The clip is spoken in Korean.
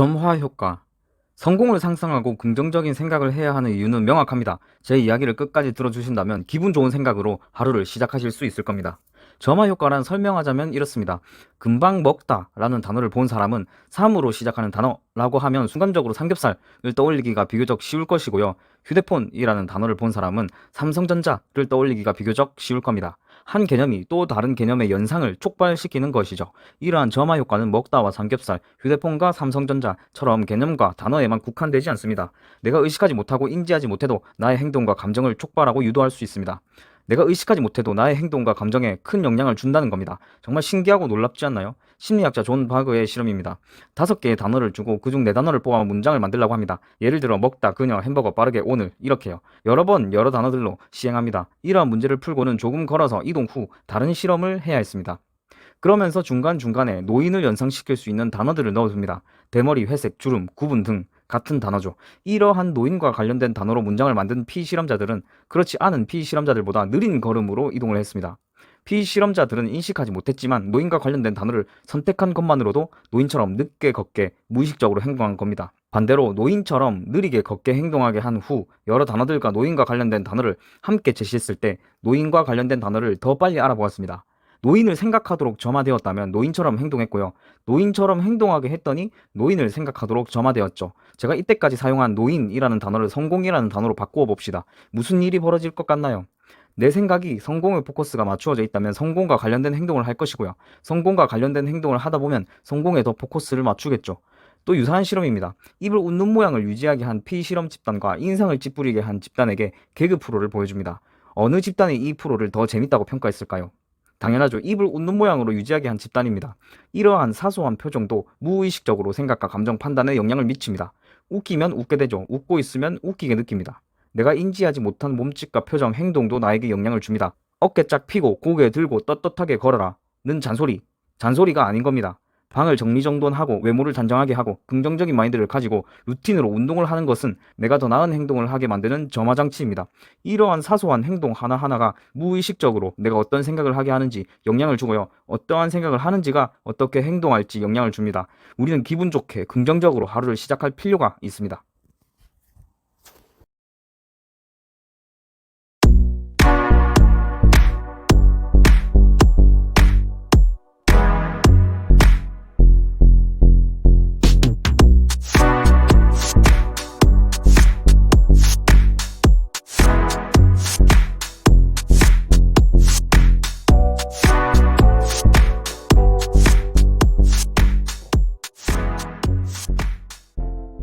점화 효과. 성공을 상상하고 긍정적인 생각을 해야 하는 이유는 명확합니다. 제 이야기를 끝까지 들어주신다면 기분 좋은 생각으로 하루를 시작하실 수 있을 겁니다. 점화 효과란 설명하자면 이렇습니다. 금방 먹다 라는 단어를 본 사람은 3으로 시작하는 단어라고 하면 순간적으로 삼겹살을 떠올리기가 비교적 쉬울 것이고요. 휴대폰이라는 단어를 본 사람은 삼성전자를 떠올리기가 비교적 쉬울 겁니다. 한 개념이 또 다른 개념의 연상을 촉발시키는 것이죠. 이러한 점화 효과는 먹다와 삼겹살, 휴대폰과 삼성전자처럼 개념과 단어에만 국한되지 않습니다. 내가 의식하지 못하고 인지하지 못해도 나의 행동과 감정을 촉발하고 유도할 수 있습니다. 내가 의식하지 못해도 나의 행동과 감정에 큰 영향을 준다는 겁니다. 정말 신기하고 놀랍지 않나요? 심리학자 존 바그의 실험입니다. 다섯 개의 단어를 주고 그중 네 단어를 뽑아 문장을 만들라고 합니다. 예를 들어 먹다, 그녀, 햄버거, 빠르게, 오늘 이렇게요. 여러 번 여러 단어들로 시행합니다. 이러한 문제를 풀고는 조금 걸어서 이동 후 다른 실험을 해야 했습니다. 그러면서 중간중간에 노인을 연상시킬 수 있는 단어들을 넣어줍니다. 대머리, 회색, 주름, 구분 등 같은 단어죠. 이러한 노인과 관련된 단어로 문장을 만든 피실험자들은 그렇지 않은 피실험자들보다 느린 걸음으로 이동을 했습니다. 피실험자들은 인식하지 못했지만 노인과 관련된 단어를 선택한 것만으로도 노인처럼 늦게 걷게 무의식적으로 행동한 겁니다. 반대로 노인처럼 느리게 걷게 행동하게 한 후 여러 단어들과 노인과 관련된 단어를 함께 제시했을 때 노인과 관련된 단어를 더 빨리 알아보았습니다. 노인을 생각하도록 점화되었다면 노인처럼 행동했고요. 노인처럼 행동하게 했더니 노인을 생각하도록 점화되었죠. 제가 이때까지 사용한 노인이라는 단어를 성공이라는 단어로 바꾸어 봅시다. 무슨 일이 벌어질 것 같나요? 내 생각이 성공의 포커스가 맞추어져 있다면 성공과 관련된 행동을 할 것이고요. 성공과 관련된 행동을 하다 보면 성공에 더 포커스를 맞추겠죠. 또 유사한 실험입니다. 입을 웃는 모양을 유지하게 한 피실험 집단과 인상을 찌푸리게 한 집단에게 개그 프로를 보여줍니다. 어느 집단이 이 프로를 더 재밌다고 평가했을까요? 당연하죠. 입을 웃는 모양으로 유지하게 한 집단입니다. 이러한 사소한 표정도 무의식적으로 생각과 감정 판단에 영향을 미칩니다. 웃기면 웃게 되죠. 웃고 있으면 웃기게 느낍니다. 내가 인지하지 못한 몸짓과 표정, 행동도 나에게 영향을 줍니다. 어깨 쫙 펴고 고개 들고 떳떳하게 걸어라. 는 잔소리. 잔소리가 아닌 겁니다. 방을 정리정돈하고 외모를 단정하게 하고 긍정적인 마인드를 가지고 루틴으로 운동을 하는 것은 내가 더 나은 행동을 하게 만드는 점화장치입니다. 이러한 사소한 행동 하나하나가 무의식적으로 내가 어떤 생각을 하게 하는지 영향을 주고요. 어떠한 생각을 하는지가 어떻게 행동할지 영향을 줍니다. 우리는 기분 좋게 긍정적으로 하루를 시작할 필요가 있습니다.